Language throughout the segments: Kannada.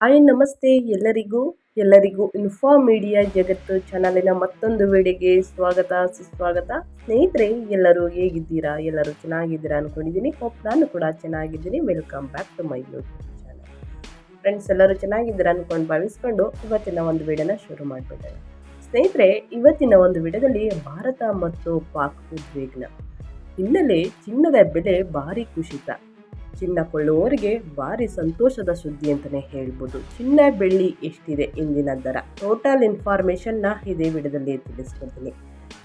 ಹಾಯ್, ನಮಸ್ತೆ ಎಲ್ಲರಿಗೂ. ಎಲ್ಲರಿಗೂ ಇನ್ಫಾ ಮೀಡಿಯಾ ಜಗತ್ತು ಚಾನಲಿನ ಮತ್ತೊಂದು ವೇಳೆಗೆ ಸ್ವಾಗತ, ಸುಸ್ವಾಗತ. ಸ್ನೇಹಿತರೆ, ಎಲ್ಲರೂ ಹೇಗಿದ್ದೀರಾ? ಎಲ್ಲರೂ ಚೆನ್ನಾಗಿದ್ದೀರಾ ಅನ್ಕೊಂಡಿದ್ದೀನಿ. ಹೋಪ್ ನಾನು ಕೂಡ ಚೆನ್ನಾಗಿದ್ದೀನಿ. Welcome back to my YouTube channel friends ಎಲ್ಲರೂ ಚೆನ್ನಾಗಿದ್ದೀರಾ ಅನ್ಕೊಂಡು ಭಾವಿಸ್ಕೊಂಡು ಇವತ್ತಿನ ಒಂದು ವಿಡಿಯೋನ ಶುರು ಮಾಡಿಬಿಟ್ಟೆ ಸ್ನೇಹಿತರೆ, ಇವತ್ತಿನ ಒಂದು ವಿಡಿಯೋದಲ್ಲಿ ಭಾರತ ಮತ್ತು ಪಾಕ್ ಉದ್ವಿಗ್ನ ಹಿನ್ನೆಲೆ ಚಿನ್ನದ ಬೆಲೆ ಭಾರಿ ಕುಸಿತ. ಚಿನ್ನ ಕೊಳ್ಳುವವರಿಗೆ ಭಾರಿ ಸಂತೋಷದ ಸುದ್ದಿ ಅಂತಲೇ ಹೇಳ್ಬೋದು. ಚಿನ್ನ ಬೆಳ್ಳಿ ಎಷ್ಟಿದೆ ಇಂದಿನ ದರ? ಟೋಟಲ್ ಇನ್ಫಾರ್ಮೇಷನ್ನ ಇದೇ ವಿಡಿಯೋದಲ್ಲಿ ತಿಳಿಸ್ಕೊಡ್ತೀನಿ.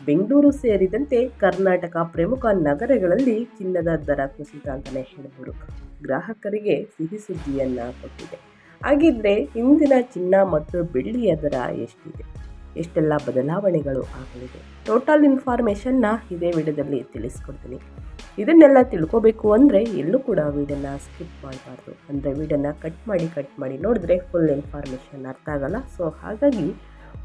ಬೆಂಗಳೂರು ಸೇರಿದಂತೆ ಕರ್ನಾಟಕ ಪ್ರಮುಖ ನಗರಗಳಲ್ಲಿ ಚಿನ್ನದ ದರ ಕುಸಿತ ಅಂತಲೇ ಹೇಳ್ಬೋದು. ಗ್ರಾಹಕರಿಗೆ ಸಿಹಿ ಸುದ್ದಿಯನ್ನು ಕೊಟ್ಟಿದೆ. ಹಾಗಿದ್ರೆ ಇಂದಿನ ಚಿನ್ನ ಮತ್ತು ಬೆಳ್ಳಿಯ ದರ ಎಷ್ಟಿದೆ? ಎಷ್ಟೆಲ್ಲ ಬದಲಾವಣೆಗಳು ಆಗಲಿದೆ? ಟೋಟಲ್ ಇನ್ಫಾರ್ಮೇಷನ್ನ ಇದೇ ವಿಡಿಯೋದಲ್ಲಿ ತಿಳಿಸ್ಕೊಡ್ತೀನಿ. ಇದನ್ನೆಲ್ಲ ತಿಳ್ಕೊಬೇಕು ಅಂದರೆ ಎಲ್ಲೂ ಕೂಡ ವೀಡಿಯೋನ ಸ್ಕಿಪ್ ಮಾಡಬಾರ್ದು. ಅಂದರೆ ವೀಡಿಯೋನ ಕಟ್ ಮಾಡಿ ಕಟ್ ಮಾಡಿ ನೋಡಿದ್ರೆ ಫುಲ್ ಇನ್ಫಾರ್ಮೇಷನ್ ಅರ್ಥ ಆಗಲ್ಲ. ಸೊ ಹಾಗಾಗಿ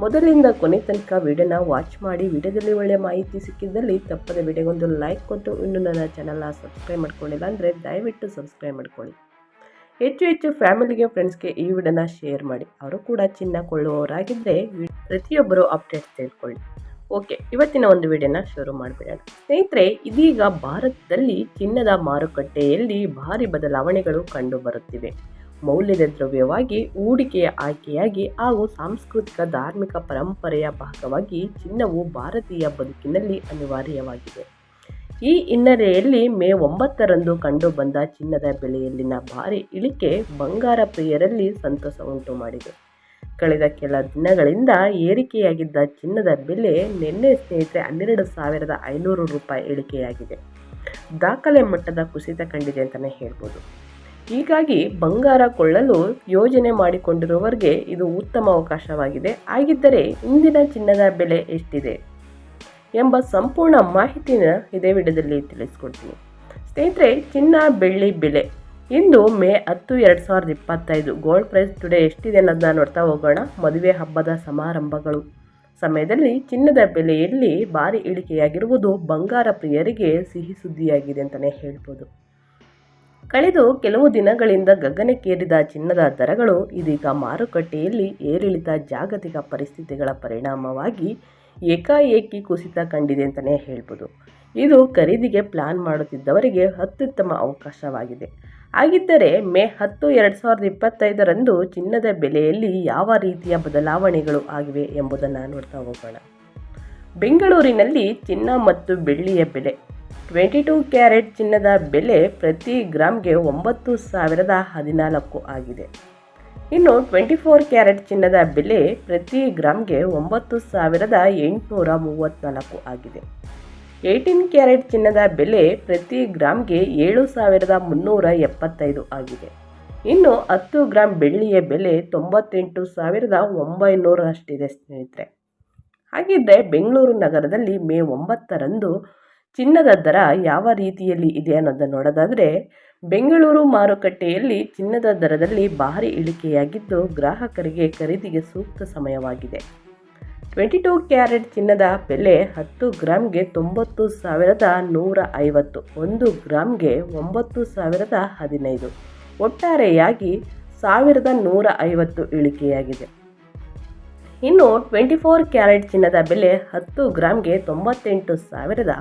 ಮೊದಲಿಂದ ಕೊನೆ ತನಕ ವೀಡಿಯೋನ ವಾಚ್ ಮಾಡಿ, ವಿಡಿಯೋದಲ್ಲಿ ಒಳ್ಳೆಯ ಮಾಹಿತಿ ಸಿಕ್ಕಿದ್ದಲ್ಲಿ ತಪ್ಪದೆ ವಿಡಿಯೋಗೊಂದು ಲೈಕ್ ಕೊಟ್ಟು ಇನ್ನು ನನ್ನ ಚಾನಲ್ನ ಸಬ್ಸ್ಕ್ರೈಬ್ ಮಾಡ್ಕೊಂಡಿಲ್ಲ ಅಂದರೆ ದಯವಿಟ್ಟು ಸಬ್ಸ್ಕ್ರೈಬ್ ಮಾಡ್ಕೊಳ್ಳಿ. ಹೆಚ್ಚು ಹೆಚ್ಚು ಫ್ಯಾಮಿಲಿಗೆ ಫ್ರೆಂಡ್ಸ್ಗೆ ಈ ವಿಡಿಯೋನ ಶೇರ್ ಮಾಡಿ. ಅವರು ಕೂಡ ಚಿನ್ನ ಕೊಳ್ಳುವವರಾಗಿದ್ದರೆ ಪ್ರತಿಯೊಬ್ಬರು ಅಪ್ಡೇಟ್ಸ್ ತಿಳ್ಕೊಳ್ಳಿ. ಓಕೆ, ಇವತ್ತಿನ ಒಂದು ವಿಡಿಯೋನ ಶುರು ಮಾಡಿಬಿಡೋಣ. ಸ್ನೇಹಿತರೆ, ಇದೀಗ ಭಾರತದಲ್ಲಿ ಚಿನ್ನದ ಮಾರುಕಟ್ಟೆಯಲ್ಲಿ ಭಾರಿ ಬದಲಾವಣೆಗಳು ಕಂಡು ಬರುತ್ತಿವೆ. ಮೌಲ್ಯದ ದ್ರವ್ಯವಾಗಿ, ಹೂಡಿಕೆಯ ಆಯ್ಕೆಯಾಗಿ ಹಾಗೂ ಸಾಂಸ್ಕೃತಿಕ ಧಾರ್ಮಿಕ ಪರಂಪರೆಯ ಭಾಗವಾಗಿ ಚಿನ್ನವು ಭಾರತೀಯ ಬದುಕಿನಲ್ಲಿ ಅನಿವಾರ್ಯವಾಗಿದೆ. ಈ ಹಿನ್ನೆಲೆಯಲ್ಲಿ ಮೇ ಒಂಬತ್ತರಂದು ಕಂಡುಬಂದ ಚಿನ್ನದ ಬೆಲೆಯಲ್ಲಿನ ಭಾರಿ ಇಳಿಕೆ ಬಂಗಾರ ಪ್ರಿಯರಲ್ಲಿ ಸಂತಸ ಉಂಟು ಮಾಡಿದೆ ಕಳೆದ ಕೆಲ ದಿನಗಳಿಂದ ಏರಿಕೆಯಾಗಿದ್ದ ಚಿನ್ನದ ಬೆಲೆ ನಿನ್ನೆ ಸ್ನೇಹಿತರೆ ಹನ್ನೆರಡು ಸಾವಿರದ ಐನೂರು ರೂಪಾಯಿ ಇಳಿಕೆಯಾಗಿದೆ ದಾಖಲೆ ಮಟ್ಟದ ಕುಸಿತ ಕಂಡಿದೆ ಅಂತಲೇ ಹೇಳ್ಬೋದು. ಹೀಗಾಗಿ ಬಂಗಾರ ಕೊಳ್ಳಲು ಯೋಜನೆ ಮಾಡಿಕೊಂಡಿರುವವರಿಗೆ ಇದು ಉತ್ತಮ ಅವಕಾಶವಾಗಿದೆ. ಆಗಿದ್ದರೆ ಇಂದಿನ ಚಿನ್ನದ ಬೆಲೆ ಎಷ್ಟಿದೆ ಎಂಬ ಸಂಪೂರ್ಣ ಮಾಹಿತಿನ ಇದೇ ವಿಡಿಯೋದಲ್ಲಿ ತಿಳಿಸ್ಕೊಡ್ತೀನಿ. ಸ್ನೇಹಿತರೆ, ಚಿನ್ನ ಬೆಳ್ಳಿ ಬೆಲೆ ಇಂದು ಮೇ ಹತ್ತು ಎರಡು ಸಾವಿರದ ಇಪ್ಪತ್ತೈದು. ಗೋಲ್ಡ್ ಪ್ರೈಸ್ ಟುಡೇ ಎಷ್ಟಿದೆ ಅನ್ನೋದನ್ನ ನೋಡ್ತಾ ಹೋಗೋಣ. ಮದುವೆ ಹಬ್ಬದ ಸಮಾರಂಭಗಳು. ಸಮಯದಲ್ಲಿ ಚಿನ್ನದ ಬೆಲೆಯಲ್ಲಿ ಭಾರಿ ಇಳಿಕೆಯಾಗಿರುವುದು ಬಂಗಾರ ಪ್ರಿಯರಿಗೆ ಸಿಹಿ ಸುದ್ದಿಯಾಗಿದೆ ಅಂತಲೇ ಹೇಳ್ಬೋದು. ಕಳೆದು ಕೆಲವು ದಿನಗಳಿಂದ ಗಗನಕ್ಕೇರಿದ ಚಿನ್ನದ ದರಗಳು ಇದೀಗ ಮಾರುಕಟ್ಟೆಯಲ್ಲಿ ಏರಿಳಿತ ಜಾಗತಿಕ ಪರಿಸ್ಥಿತಿಗಳ ಪರಿಣಾಮವಾಗಿ ಏಕಾಏಕಿ ಕುಸಿತ ಕಂಡಿದೆ ಅಂತಲೇ ಹೇಳ್ಬೋದು. ಇದು ಖರೀದಿಗೆ ಪ್ಲಾನ್ ಮಾಡುತ್ತಿದ್ದವರಿಗೆ ಅತ್ಯುತ್ತಮ ಅವಕಾಶವಾಗಿದೆ. ಹಾಗಿದ್ದರೆ ಮೇ ಹತ್ತು ಎರಡು ಸಾವಿರದ ಇಪ್ಪತ್ತೈದರಂದು ಚಿನ್ನದ ಬೆಲೆಯಲ್ಲಿ ಯಾವ ರೀತಿಯ ಬದಲಾವಣೆಗಳು ಆಗಿವೆ ಎಂಬುದನ್ನು ನೋಡ್ತಾ ಹೋಗೋಣ. ಬೆಂಗಳೂರಿನಲ್ಲಿ ಚಿನ್ನ ಮತ್ತು ಬೆಳ್ಳಿಯ ಬೆಲೆ. ಟ್ವೆಂಟಿ ಟೂ ಕ್ಯಾರೆಟ್ ಚಿನ್ನದ ಬೆಲೆ ಪ್ರತಿ ಗ್ರಾಮ್ಗೆ ಒಂಬತ್ತು ಸಾವಿರದ ಹದಿನಾಲ್ಕು ಆಗಿದೆ. ಇನ್ನು ಟ್ವೆಂಟಿ ಫೋರ್ ಕ್ಯಾರೆಟ್ ಚಿನ್ನದ ಬೆಲೆ ಪ್ರತಿ ಗ್ರಾಮ್ಗೆ ಒಂಬತ್ತು ಸಾವಿರದ ಎಂಟುನೂರ ಮೂವತ್ತ್ನಾಲ್ಕು ಆಗಿದೆ. ಏಯ್ಟೀನ್ ಕ್ಯಾರೆಟ್ ಚಿನ್ನದ ಬೆಲೆ ಪ್ರತಿ ಗ್ರಾಮ್ಗೆ ಏಳು ಸಾವಿರದ ಮುನ್ನೂರ ಎಪ್ಪತ್ತೈದು ಆಗಿದೆ. ಇನ್ನು ಹತ್ತು ಗ್ರಾಮ್ ಬೆಳ್ಳಿಯ ಬೆಲೆ ತೊಂಬತ್ತೆಂಟು ಸಾವಿರದ ಒಂಬೈನೂರಷ್ಟಿದೆ ಸ್ನೇಹಿತರೆ. ಹಾಗಿದ್ದರೆ ಬೆಂಗಳೂರು ನಗರದಲ್ಲಿ ಮೇ ಒಂಬತ್ತರಂದು ಚಿನ್ನದ ದರ ಯಾವ ರೀತಿಯಲ್ಲಿ ಇದೆ ಅನ್ನೋದನ್ನು ನೋಡೋದಾದರೆ, ಬೆಂಗಳೂರು ಮಾರುಕಟ್ಟೆಯಲ್ಲಿ ಚಿನ್ನದ ದರದಲ್ಲಿ ಭಾರಿ ಇಳಿಕೆಯಾಗಿದ್ದು ಗ್ರಾಹಕರಿಗೆ ಖರೀದಿಗೆ ಸೂಕ್ತ ಸಮಯವಾಗಿದೆ. ಟ್ವೆಂಟಿ ಟೂ ಕ್ಯಾರೆಟ್ ಚಿನ್ನದ ಬೆಲೆ ಹತ್ತು ಗ್ರಾಮ್ಗೆ ತೊಂಬತ್ತು ಸಾವಿರದ ನೂರ ಐವತ್ತು, ಒಂದು ಗ್ರಾಮ್ಗೆ ಒಂಬತ್ತು ಸಾವಿರದ ಹದಿನೈದು. ಒಟ್ಟಾರೆಯಾಗಿ ಸಾವಿರದ ನೂರ ಐವತ್ತು ಇಳಿಕೆಯಾಗಿದೆ. ಇನ್ನು ಟ್ವೆಂಟಿ ಫೋರ್ ಕ್ಯಾರೆಟ್ ಚಿನ್ನದ ಬೆಲೆ ಹತ್ತು ಗ್ರಾಮ್ಗೆ ತೊಂಬತ್ತೆಂಟು ಸಾವಿರದ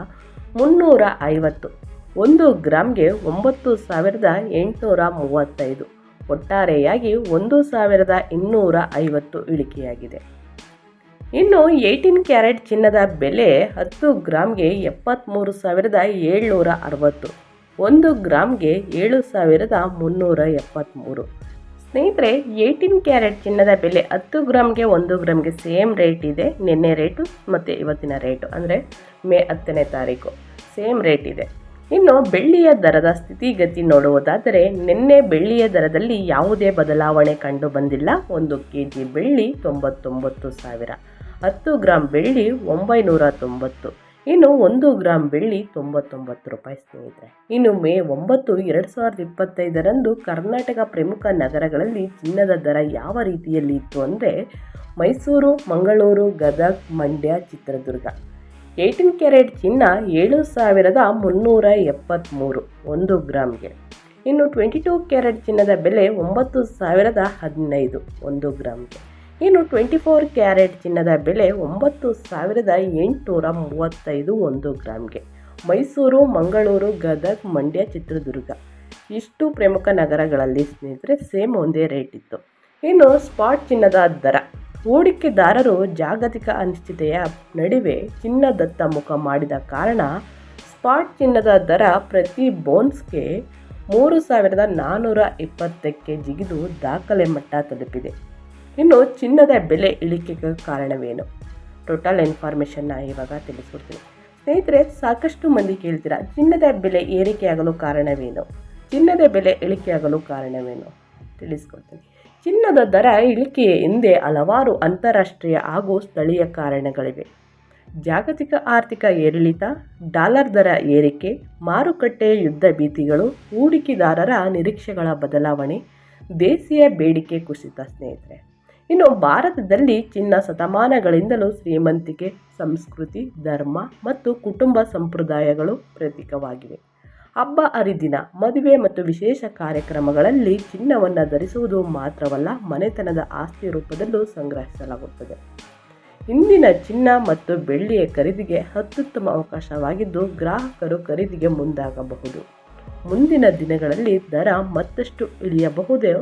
ಮುನ್ನೂರ ಐವತ್ತು, ಒಂದು ಗ್ರಾಮ್ಗೆ ಒಂಬತ್ತು ಸಾವಿರದ ಎಂಟುನೂರ ಮೂವತ್ತೈದು, ಒಟ್ಟಾರೆಯಾಗಿ ಒಂದು ಸಾವಿರದ ಇನ್ನೂರ ಐವತ್ತು ಇಳಿಕೆಯಾಗಿದೆ. ಇನ್ನು ಏಯ್ಟೀನ್ ಕ್ಯಾರೆಟ್ ಚಿನ್ನದ ಬೆಲೆ ಹತ್ತು ಗ್ರಾಮ್ಗೆ ಎಪ್ಪತ್ತ್ಮೂರು ಸಾವಿರದ ಏಳ್ನೂರ ಅರವತ್ತು, ಒಂದು ಗ್ರಾಮ್ಗೆ ಏಳು ಸಾವಿರದ ಮುನ್ನೂರ ಎಪ್ಪತ್ತ್ಮೂರು ಸ್ನೇಹಿತರೆ, ಏಯ್ಟೀನ್ ಕ್ಯಾರೆಟ್ ಚಿನ್ನದ ಬೆಲೆ ಹತ್ತು ಗ್ರಾಮ್ಗೆ ಒಂದು ಗ್ರಾಮ್ಗೆ ಸೇಮ್ ರೇಟ್ ಇದೆ. ನಿನ್ನೆ ರೇಟು, ಮತ್ತು ಇವತ್ತಿನ ರೇಟು, ಅಂದರೆ ಮೇ ಹತ್ತನೇ ತಾರೀಕು. ಸೇಮ್ ರೇಟ್ ಇದೆ. ಇನ್ನು ಬೆಳ್ಳಿಯ ದರದ ಸ್ಥಿತಿಗತಿ ನೋಡುವುದಾದರೆ, ನಿನ್ನೆ ಬೆಳ್ಳಿಯ ದರದಲ್ಲಿ ಯಾವುದೇ ಬದಲಾವಣೆ ಕಂಡು ಬಂದಿಲ್ಲ. ಒಂದು ಕೆ ಜಿ ಬೆಳ್ಳಿ ತೊಂಬತ್ತೊಂಬತ್ತು ಸಾವಿರ. ಹತ್ತು ಗ್ರಾಮ್ ಬೆಳ್ಳಿ ಒಂಬೈನೂರ ತೊಂಬತ್ತು. ಇನ್ನು ಒಂದು ಗ್ರಾಮ್ ಬೆಳ್ಳಿ ತೊಂಬತ್ತೊಂಬತ್ತು ರೂಪಾಯಿ ಸ್ನೇಹಿತರೆ. ಇನ್ನು ಮೇ ಒಂಬತ್ತು ಎರಡು ಸಾವಿರದ ಇಪ್ಪತ್ತೈದರಂದು ಕರ್ನಾಟಕ ಪ್ರಮುಖ ನಗರಗಳಲ್ಲಿ ಚಿನ್ನದ ದರ ಯಾವ ರೀತಿಯಲ್ಲಿ ಇತ್ತು ಅಂದರೆ ಮೈಸೂರು, ಮಂಗಳೂರು, ಗದಗ್, ಮಂಡ್ಯ, ಚಿತ್ರದುರ್ಗ. ಏಯ್ಟೀನ್ ಕ್ಯಾರೆಟ್ ಚಿನ್ನ ಏಳು ಸಾವಿರದ ಮುನ್ನೂರ ಎಪ್ಪತ್ತ್ಮೂರು ಒಂದು ಗ್ರಾಮ್ಗೆ. ಇನ್ನು ಟ್ವೆಂಟಿ ಟೂ ಕ್ಯಾರೆಟ್ ಚಿನ್ನದ ಬೆಲೆ ಒಂಬತ್ತು ಸಾವಿರದ ಹದಿನೈದು ಒಂದು ಗ್ರಾಮ್ಗೆ. ಇನ್ನು ಟ್ವೆಂಟಿ ಫೋರ್ ಕ್ಯಾರೆಟ್ ಚಿನ್ನದ ಬೆಲೆ ಒಂಬತ್ತು ಸಾವಿರದ ಎಂಟುನೂರ ಮೂವತ್ತೈದು ಒಂದು ಗ್ರಾಮ್ಗೆ. ಮೈಸೂರು, ಮಂಗಳೂರು, ಗದಗ್, ಮಂಡ್ಯ, ಚಿತ್ರದುರ್ಗ. ಇಷ್ಟು ಪ್ರಮುಖ ನಗರಗಳಲ್ಲಿ ಸ್ನೇಹಿತರೆ ಸೇಮ್ ಒಂದೇ ರೇಟ್ ಇತ್ತು. ಇನ್ನು ಸ್ಪಾಟ್ ಚಿನ್ನದ ದರ. ಹೂಡಿಕೆದಾರರು ಜಾಗತಿಕ ಅನಿಶ್ಚಿತೆಯ ನಡುವೆ ಚಿನ್ನದತ್ತ ಮುಖ ಮಾಡಿದ ಕಾರಣ ಸ್ಪಾಟ್ ಚಿನ್ನದ ದರ ಪ್ರತಿ ಬೋನ್ಸ್ಗೆ ಮೂರು ಸಾವಿರದ ನಾನ್ನೂರ ಇಪ್ಪತ್ತಕ್ಕೆ ಜಿಗಿದು ದಾಖಲೆ ಮಟ್ಟ ತಲುಪಿದೆ. ಇನ್ನು ಚಿನ್ನದ ಬೆಲೆ ಇಳಿಕೆಗೆ ಕಾರಣವೇನು? ಟೋಟಲ್ ಇನ್ಫಾರ್ಮೇಷನ್ನ ಇವಾಗ ತಿಳಿಸ್ಕೊಡ್ತೀನಿ. ಸ್ನೇಹಿತರೆ, ಸಾಕಷ್ಟು ಮಂದಿ ಕೇಳ್ತೀರಾ, ಚಿನ್ನದ ಬೆಲೆ ಏರಿಕೆಯಾಗಲು ಕಾರಣವೇನು? ಚಿನ್ನದ ಬೆಲೆ ಇಳಿಕೆಯಾಗಲು ಕಾರಣವೇನು? ತಿಳಿಸ್ಕೊಡ್ತೀನಿ. ಚಿನ್ನದ ದರ ಇಳಿಕೆಯ ಹಿಂದೆ ಹಲವಾರು ಅಂತಾರಾಷ್ಟ್ರೀಯ ಹಾಗೂ ಸ್ಥಳೀಯ ಕಾರಣಗಳಿವೆ. ಜಾಗತಿಕ ಆರ್ಥಿಕ ಏರಿಳಿತ, ಡಾಲರ್ ದರ ಏರಿಕೆ, ಮಾರುಕಟ್ಟೆ ಯುದ್ಧ ಭೀತಿಗಳು, ಹೂಡಿಕೆದಾರರ ನಿರೀಕ್ಷೆಗಳ ಬದಲಾವಣೆ ದೇಶೀಯ ಬೇಡಿಕೆ ಕುಸಿತ ಸ್ನೇಹಿತರೆ. ಇನ್ನು ಭಾರತದಲ್ಲಿ ಚಿನ್ನ ಶತಮಾನಗಳಿಂದಲೂ ಶ್ರೀಮಂತಿಕೆ, ಸಂಸ್ಕೃತಿ, ಧರ್ಮ ಮತ್ತು ಕುಟುಂಬ ಸಂಪ್ರದಾಯಗಳು ಪ್ರತೀಕವಾಗಿವೆ. ಹಬ್ಬ, ಹರಿದಿನ, ಮದುವೆ ಮತ್ತು ವಿಶೇಷ ಕಾರ್ಯಕ್ರಮಗಳಲ್ಲಿ ಚಿನ್ನವನ್ನು ಧರಿಸುವುದು ಮಾತ್ರವಲ್ಲ, ಮನೆತನದ ಆಸ್ತಿ ರೂಪದಲ್ಲೂ ಸಂಗ್ರಹಿಸಲಾಗುತ್ತದೆ. ಇಂದಿನ ಚಿನ್ನ ಮತ್ತು ಬೆಳ್ಳಿಯ ಖರೀದಿಗೆ ಅತ್ಯುತ್ತಮ ಅವಕಾಶವಾಗಿದ್ದು ಗ್ರಾಹಕರು ಖರೀದಿಗೆ ಮುಂದಾಗಬಹುದು. ಮುಂದಿನ ದಿನಗಳಲ್ಲಿ ದರ ಮತ್ತಷ್ಟು ಇಳಿಯಬಹುದೇ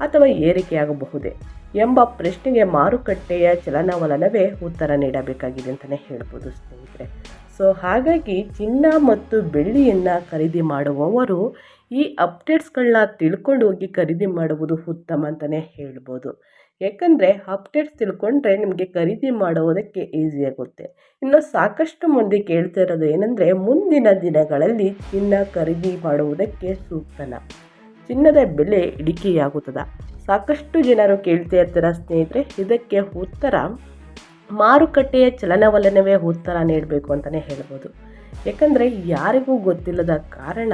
ಅಥವಾ ಏರಿಕೆಯಾಗಬಹುದೇ? ಎಂಬ ಪ್ರಶ್ನೆಗೆ ಮಾರುಕಟ್ಟೆಯ ಚಲನವಲನವೇ ಉತ್ತರ ನೀಡಬೇಕಾಗಿದೆ ಅಂತಲೇ ಹೇಳ್ಬೋದು ಸ್ನೇಹಿತರೆ. ಸೊ ಹಾಗಾಗಿ ಚಿನ್ನ ಮತ್ತು ಬೆಳ್ಳಿಯನ್ನು ಖರೀದಿ ಮಾಡುವವರು ಈ ಅಪ್ಡೇಟ್ಸ್ಗಳನ್ನ ತಿಳ್ಕೊಂಡು ಹೋಗಿ ಖರೀದಿ ಮಾಡುವುದು ಉತ್ತಮ ಅಂತಲೇ ಹೇಳ್ಬೋದು. ಯಾಕಂದರೆ ಅಪ್ಡೇಟ್ಸ್ ತಿಳ್ಕೊಂಡ್ರೆ ನಿಮಗೆ ಖರೀದಿ ಮಾಡುವುದಕ್ಕೆ ಈಸಿ ಆಗುತ್ತೆ. ಇನ್ನು ಸಾಕಷ್ಟು ಮಂದಿ ಕೇಳ್ತಾ ಇರೋದು ಏನಂದರೆ ಮುಂದಿನ ದಿನಗಳಲ್ಲಿ ಚಿನ್ನ ಖರೀದಿ ಮಾಡುವುದಕ್ಕೆ ಸೂಕ್ತನ. ಚಿನ್ನದ ಬೆಲೆ ಇಳಿಕೆಯಾಗುತ್ತದ? ಸಾಕಷ್ಟು ಜನರು ಕೇಳ್ತಾ ಇರ್ತಾರೆ ಸ್ನೇಹಿತರೆ, ಇದಕ್ಕೆ ಉತ್ತರ ಮಾರುಕಟ್ಟೆಯ ಚಲನವಲನವೇ ಉತ್ತರ ನೀಡಬೇಕು ಅಂತಲೇ ಹೇಳ್ಬೋದು. ಯಾಕಂದರೆ ಯಾರಿಗೂ ಗೊತ್ತಿಲ್ಲದ ಕಾರಣ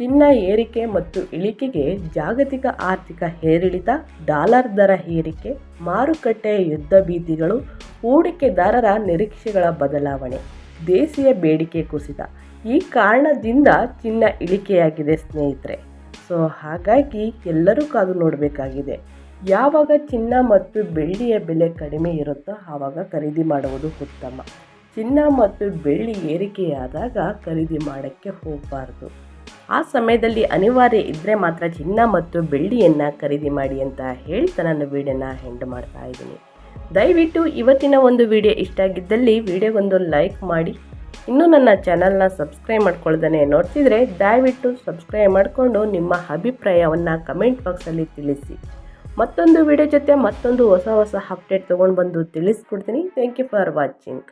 ಚಿನ್ನ ಏರಿಕೆ ಮತ್ತು ಇಳಿಕೆಗೆ ಜಾಗತಿಕ ಆರ್ಥಿಕ ಏರಿಳಿತ ಡಾಲರ್ ದರ ಏರಿಕೆ, ಮಾರುಕಟ್ಟೆಯ ಯುದ್ಧ ಭೀತಿಗಳು, ಹೂಡಿಕೆದಾರರ ನಿರೀಕ್ಷೆಗಳ ಬದಲಾವಣೆ ದೇಶೀಯ ಬೇಡಿಕೆ ಕುಸಿತ ಈ ಕಾರಣದಿಂದ ಚಿನ್ನ ಇಳಿಕೆಯಾಗಿದೆ ಸ್ನೇಹಿತರೆ. ಸೊ ಹಾಗಾಗಿ ಎಲ್ಲರೂ ಕಾದು ನೋಡಬೇಕಾಗಿದೆ. ಯಾವಾಗ ಚಿನ್ನ ಮತ್ತು ಬೆಳ್ಳಿಯ ಬೆಲೆ ಕಡಿಮೆ ಇರುತ್ತೋ ಆವಾಗ ಖರೀದಿ ಮಾಡುವುದು ಉತ್ತಮ. ಚಿನ್ನ ಮತ್ತು ಬೆಳ್ಳಿ ಏರಿಕೆಯಾದಾಗ ಖರೀದಿ ಮಾಡೋಕ್ಕೆ ಹೋಗಬಾರ್ದು. ಆ ಸಮಯದಲ್ಲಿ ಅನಿವಾರ್ಯ ಇದ್ದರೆ ಮಾತ್ರ ಚಿನ್ನ ಮತ್ತು ಬೆಳ್ಳಿಯನ್ನು ಖರೀದಿ ಮಾಡಿ ಅಂತ ಹೇಳ್ತಾ ನಾನು ವೀಡಿಯೋನ ಹೆಂಡ್ ಮಾಡ್ತಾ ಇದ್ದೀನಿ. ದಯವಿಟ್ಟು ಇವತ್ತಿನ ಒಂದು ವಿಡಿಯೋ ಇಷ್ಟ ಆಗಿದ್ದಲ್ಲಿ ವಿಡಿಯೋಗೊಂದು ಲೈಕ್ ಮಾಡಿ ಇನ್ನೂ ನನ್ನ ಚಾನಲ್ನ ಸಬ್ಸ್ಕ್ರೈಬ್ ಮಾಡ್ಕೊಳ್ದೇ ನೋಡ್ತಿದ್ರೆ ದಯವಿಟ್ಟು ಸಬ್ಸ್ಕ್ರೈಬ್ ಮಾಡಿಕೊಂಡು ನಿಮ್ಮ ಅಭಿಪ್ರಾಯವನ್ನು ಕಮೆಂಟ್ ಬಾಕ್ಸಲ್ಲಿ ತಿಳಿಸಿ. ಮತ್ತೊಂದು ವಿಡಿಯೋ ಜೊತೆ ಮತ್ತೊಂದು ಹೊಸ ಹೊಸ ಅಪ್ಡೇಟ್ ತೊಗೊಂಡು ಬಂದು ತಿಳಿಸ್ಕೊಡ್ತೀನಿ. Thank you for watching